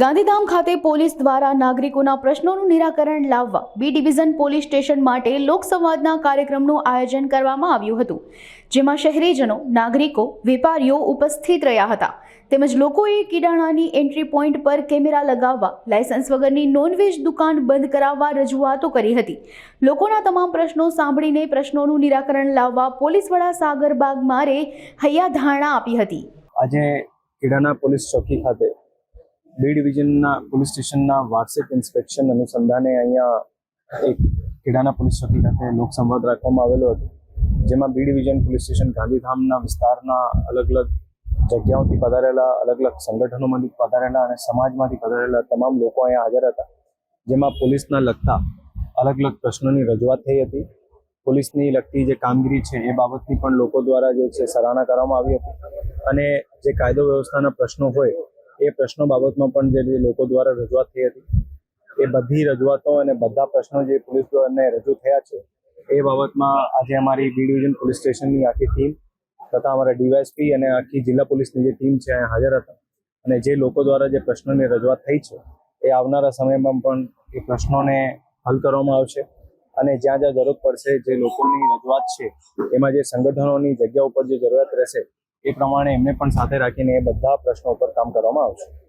ગાંધીધામ ખાતે પોલીસ દ્વારા નાગરિકોના પ્રશ્નોનું નિરાકરણ લાવવા બી ડિવિઝન પોલીસ સ્ટેશન માટે લોકસંવાદના કાર્યક્રમનું આયોજન કરવામાં આવ્યું હતું, જેમાં શહેરીજનો, નાગરિકો, વેપારીઓ ઉપસ્થિત રહ્યા હતા. તેમજ લોકોએ કિડાણાની એન્ટ્રી પોઈન્ટ પર કેમેરા લગાવવા લાયસન્સ વગરની નોનવેજ દુકાન બંધ કરાવવા રજૂઆતો કરી હતી. લોકોના તમામ પ્રશ્નો સાંભળીને પ્રશ્નોનું નિરાકરણ લાવવા પોલીસ વડા સાગર બાગ મારે હૈયાધારણા આપી હતી. આજે ખેડાના પોલીસ ચોકી ખાતે બી ડિવિઝનના પોલીસ સ્ટેશનના વાર્ષિક ઇન્સ્પેક્શન અનુસંધાને અહીંયા એક ખેડાના પોલીસ ચોકી ખાતે લોકસંવાદ રાખવામાં આવેલો હતો, જેમાં બી ડિવિઝન પોલીસ સ્ટેશન ગાંધીધામના વિસ્તારના અલગ અલગ જગ્યાઓથી પધારેલા, અલગ અલગ સંગઠનોમાંથી પધારેલા અને સમાજમાંથી પધારેલા તમામ લોકો અહીંયા હાજર હતા, જેમાં પોલીસના લગતા અલગ અલગ પ્રશ્નોની રજૂઆત થઈ હતી. પોલીસની લગતી જે કામગીરી છે એ બાબતની પણ લોકો દ્વારા જે છે સરાહના કરવામાં આવી હતી અને જે કાયદો વ્યવસ્થાના પ્રશ્નો હોય એ પ્રશ્નો બાબતમાં પણ જે લોકો દ્વારા રજૂઆત થઈ હતી, એ બધી રજૂઆતો અને બધા પ્રશ્નો જે પોલીસ દ્વારા રજૂ થયા છે, એ બાબતમાં આજે અમારી બી ડિવિઝન પોલીસ સ્ટેશનની આખી ટીમ તથા અમારા ડીવાયસપી અને આખી જિલ્લા પોલીસની જે ટીમ છે, અહીંયા હાજર હતા. અને જે લોકો દ્વારા જે પ્રશ્નોની રજૂઆત થઈ છે, એ આવનારા સમયમાં પણ એ પ્રશ્નોને હલ કરવામાં આવશે. અને જ્યાં જ્યાં જરૂર પડશે જે લોકોની રજૂઆત છે, એમાં જે સંગઠનોની જગ્યા ઉપર જે જરૂરિયાત રહેશે એ પ્રમાણે એમને પણ સાથે રાખીને એ બધા પ્રશ્નો ઉપર કામ કરવામાં આવશે.